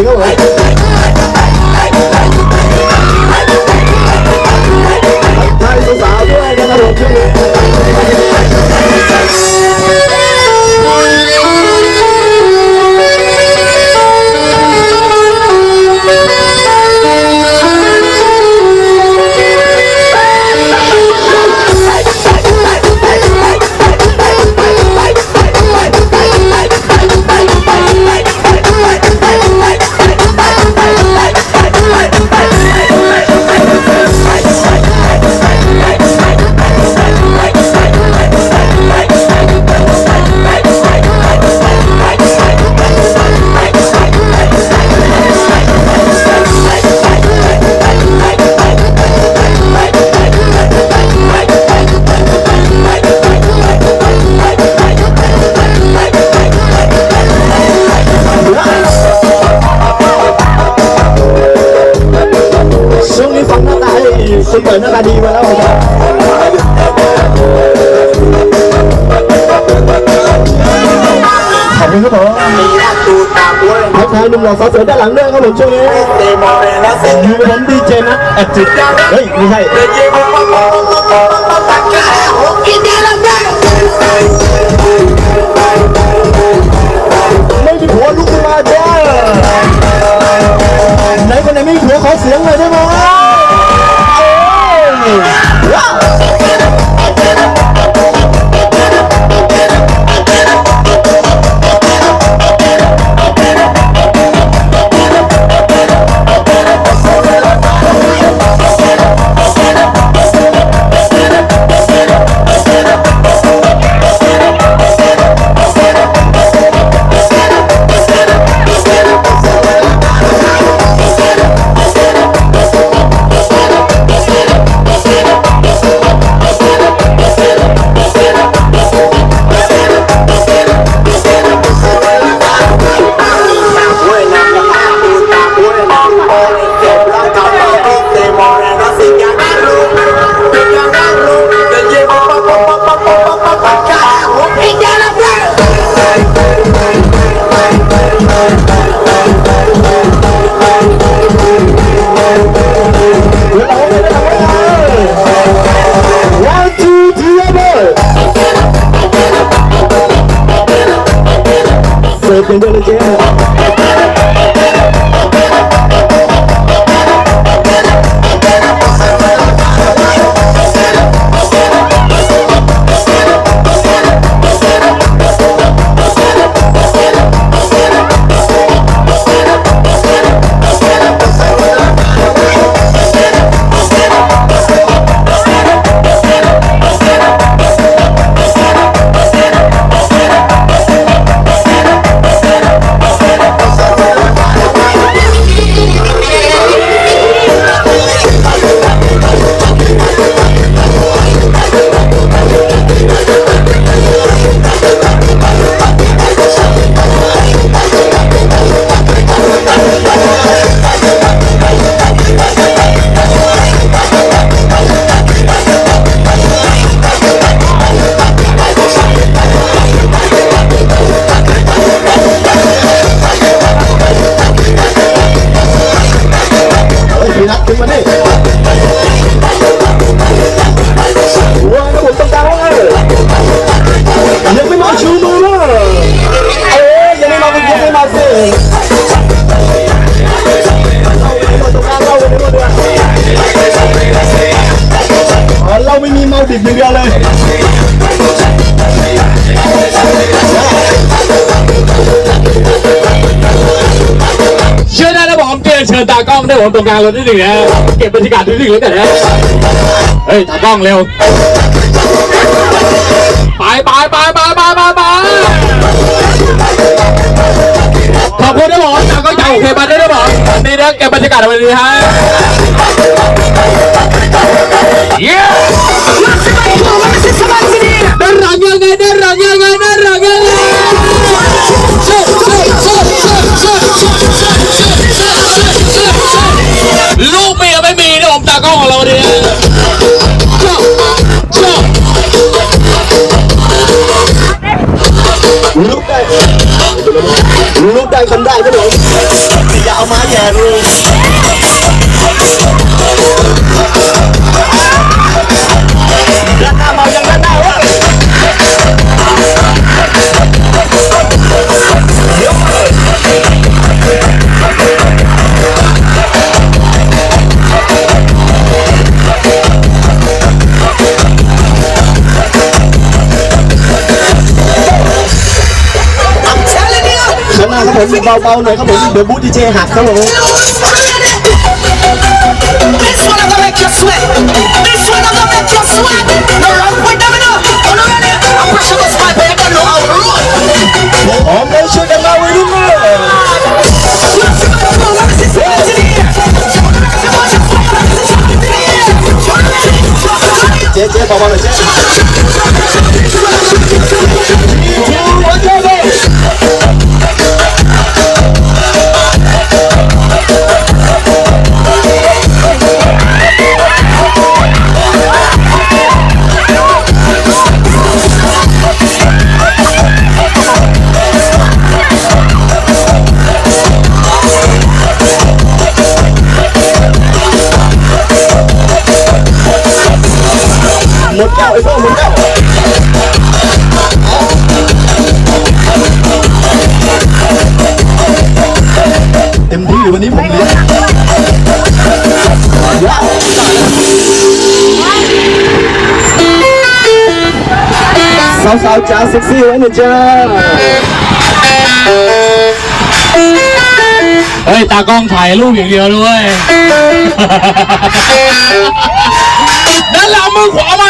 ดีาตาดีมาแล้วครับขอบคุณครับผมทั เสิร์ ไม่มีเมาดิบอย่างเดียวเลยเชื่อได้นะผมเชิญเชิญตากล้องได้ผมตรงกลางรถที่หนึ่งนะเก็บบรรยากาศที่หนึ่งแล้วกันนะเฮ้ยตากล้องเร็วไปไปไปไปไปไปไปขอบคุณนะผมตากล้องจากโอเคมาด้วยนะผมนี่นะเก็บบรรยากาศเอาไว้ดีฮะ คนได้ครับผมอย่าเอามาแย่รู ครับผมเบาๆหน่อยครับผมเดี๋ยวบูธดีเจหักครับผม This one I'm gonna make you sweat. This one I'm gonna make you sweat. No run with them enough. Oh no, ready? I'm pressure was my back. I know how to run. พร้อมแล้วช่วยกันมาวัยรุ่นเลย เจ๊เจ๊เบาๆหน่อยเจ๊ หมดแก้วไอ้พวกหมดแก้วเต็มที่วันนี้ผมเลี้ยงสาวๆจ้าเซ็กซี่ไว้หน่อยจ้าเฮ้ย ตากล้องถ่ายรูปอย่างเดียวด้วย ด้านหลังมือขวามา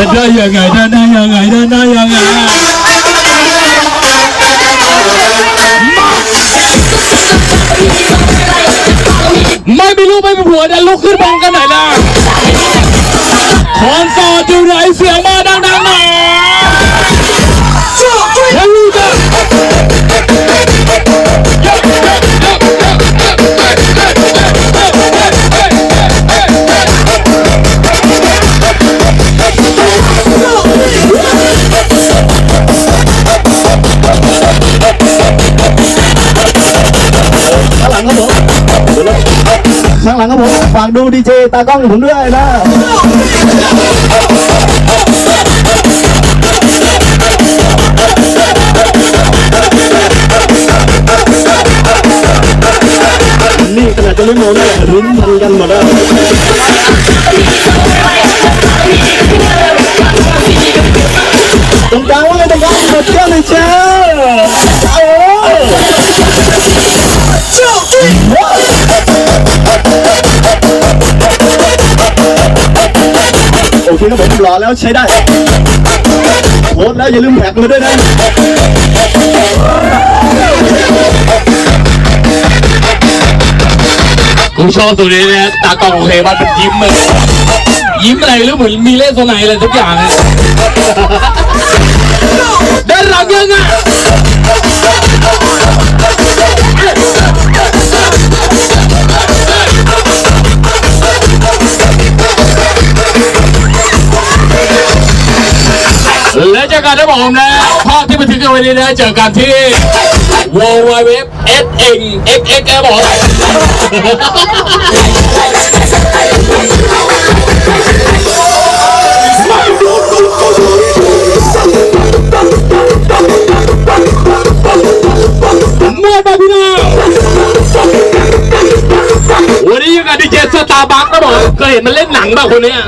ดินได้ยังไงเดินได้ยังไงเดินได้ยังไงไม่มีลูกไม่มีผัวเดินลุกขึ้นมองกันหน่อยนะคอนเสิร์ตอยู่ไหนเสียงมา ดีเจตากล้องผมด้วยนะนี่ขนาดจะไม่มองเลยรุ้นพันกันหมดแล้วตรงกลางว่าไงตรงกลางหมดแก้วเลยจ้า คครับผมรอแล้วใช้ได้โพสต์แล้วอย่าลืมแท็กมาด้วยนะกูชอบตัวนี้นะตากล้องโอเคมันเป็นยิ้มเลยยิ้มอะไรไม่รู้เหมือนมีเล่นโซนไหนอะไรทุกอย่างเลยด้านหลังยังไง อกันนะผมนะภาพที่บันทึกเอาไว้นี้นะเจอกันที่ w w w s n x x ครับผมมั่วไปพี่น้องวันนี้อยู่กับดีเจสตาร์บัคครับผมเคยเห็นมันเล่นหนังป่ะคนเนี้ย